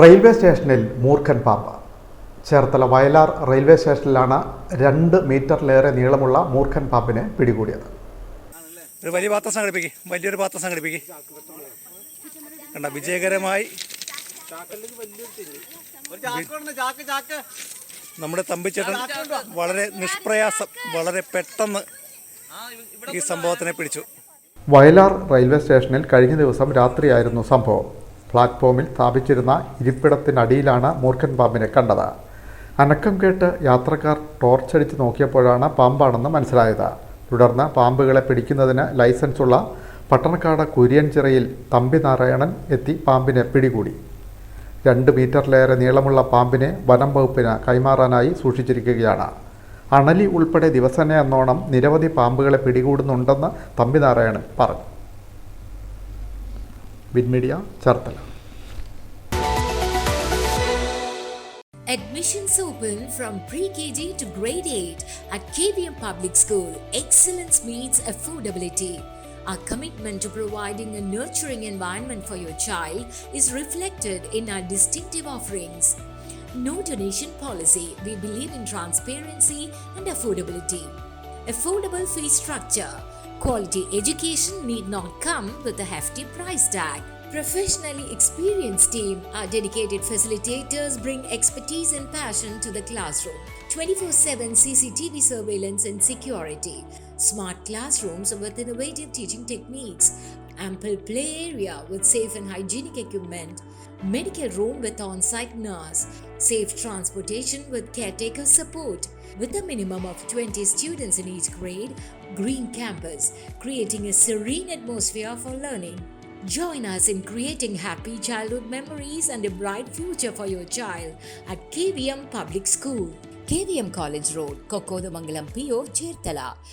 Railway സ്റ്റേഷനിൽ മൂർഖൻ പാമ്പ് ചേർത്തല വയലാർ റെയിൽവേ സ്റ്റേഷനിലാണ് രണ്ട് മീറ്ററിലേറെ നീളമുള്ള മൂർഖൻ പാമ്പിനെ പിടികൂടിയത്. ഒരു വലിയ പാത്രം സംഘടിപ്പിക്കും. വലിയൊരു പാത്രം സംഘടിപ്പിക്കും. കണ്ട വിജയകരമായി നമ്മുടെ തമ്പിച്ചേട്ടൻ വളരെ നിഷ്പ്രയാസം വളരെ പെട്ടെന്ന് ഈ സംഭവത്തിനെ പിടിച്ചു. വയലാർ റെയിൽവേ സ്റ്റേഷനിൽ കഴിഞ്ഞ ദിവസം രാത്രിയായിരുന്നു സംഭവം. പ്ലാറ്റ്ഫോമിൽ സ്ഥാപിച്ചിരുന്ന ഇരിപ്പിടത്തിനടിയിലാണ് മൂർഖൻ പാമ്പിനെ കണ്ടത്. അനക്കം കേട്ട് യാത്രക്കാർ ടോർച്ചടിച്ച് നോക്കിയപ്പോഴാണ് പാമ്പാണെന്ന് മനസ്സിലായത്. തുടർന്ന് പാമ്പുകളെ പിടിക്കുന്നതിന് ലൈസൻസുള്ള പട്ടണക്കാട് കുര്യൻചിറയിൽ തമ്പി നാരായണൻ എത്തി പാമ്പിനെ പിടികൂടി. രണ്ട് മീറ്ററിലേറെ നീളമുള്ള പാമ്പിനെ വനം വകുപ്പിന് കൈമാറാനായി സൂക്ഷിച്ചിരിക്കുകയാണ്. അണലി ഉൾപ്പെടെ ദിവസേന എന്നോണം നിരവധി പാമ്പുകളെ പിടികൂടുന്നുണ്ടെന്ന് തമ്പി നാരായണൻ പറഞ്ഞു. Win Media Cherthala Admissions open from pre-KG to grade 8 at KVM Public School. Excellence meets affordability. Our commitment to providing a nurturing environment for your child is reflected in our distinctive offerings. No donation policy. We believe in transparency and affordability. Affordable fee structure. Quality education need not come with a hefty price tag. Professionally experienced team, our dedicated facilitators bring expertise and passion to the classroom. 24/7 CCTV surveillance and security. Smart classrooms with innovative teaching techniques. Ample play area with safe and hygienic equipment. Medical room with on-site nurse. Safe transportation with caretaker support. With a minimum of 20 students in each grade, Green Campus, creating a serene atmosphere for learning. Join us in creating happy childhood memories and a bright future for your child at KVM Public School. KVM College Road, Kokodamangalam PO, Chertala.